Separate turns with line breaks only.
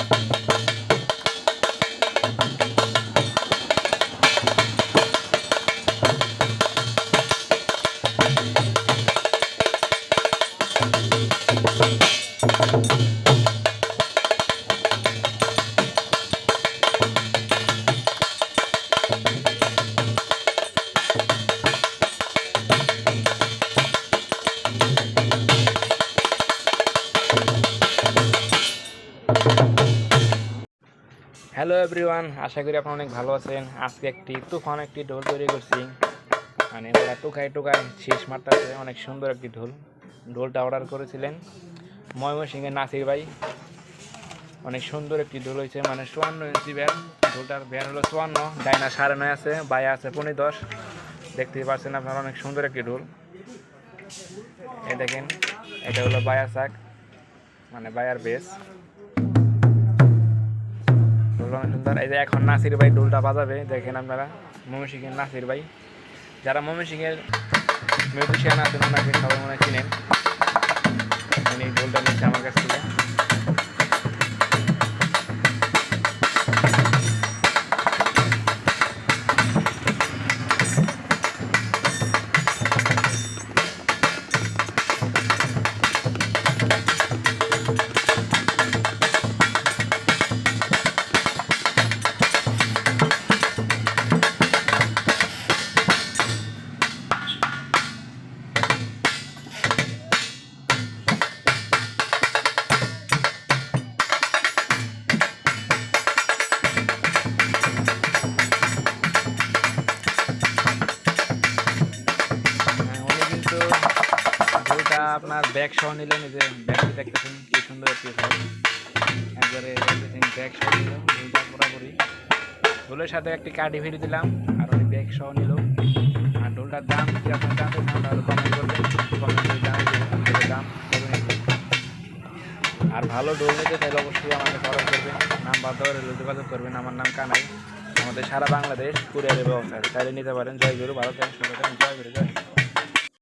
Thank you. Hello everyone আশা করি আপনারা অনেক ভালো আছেন। আজকে একটি তুফান একটি ঢোল তৈরি করছি। মানে ওরা টুকায় টুকায় শেষ মারতেছে। অনেক সুন্দর একটি ঢোল। ঢোলটা অর্ডার করেছিলেন ময়মনসিংহের নাসির ভাই। অনেক সুন্দর একটি ঢোল হয়েছে। মানে চুয়ান্ন ইঞ্চি ব্যাট ঢোলটার ব্যান হলো চুয়ান্ন। ডাইনা সাড়ে নয় আছে বায়া আছে পনেরো দশ। দেখতেই পাচ্ছেন আপনারা অনেক সুন্দর একটি ঢোল। এই দেখেন, এটা হলো বায়া চাক মানে বায়ার বেস। সুন্দর, এই যে এখন নাসির ভাই ডোলটা বাজাবে, দেখেন আপনারা, ময়মনসিংহের নাসির ভাই। যারা ময়মনসিংহের মিউজিশিয়ান আছেন, ওনাকে সবাই মনে চিনেন। আপনার ব্যাগ সহ নিলেন, এই যে ব্যাগটি দেখতেছেন, কি সুন্দর একটি একবারে ব্যাগ সহ নিল ঢোলটা পুরোপুরি ঢোলের সাথে একটি কাঠি ফিরে দিলাম, আর উনি ব্যাগ সহ নিল। আর ঢোলটার দাম যদি আপনার চান, তাহলে কমেন্ট করবেন। কমেন্ট করে দাম আর ভালো ঢোল নিতে চাইলে অবশ্যই আমাকে ফলো করবেন নাম্বার হলে যোগাযোগ করবেন, আমার নাম কানাই। আমাদের সারা বাংলাদেশ কুরিয়ারের ব্যবস্থা চাইলে নিতে পারেন জয় গুরু ভালো থাকেন থাকেন জয় গুরু জয়।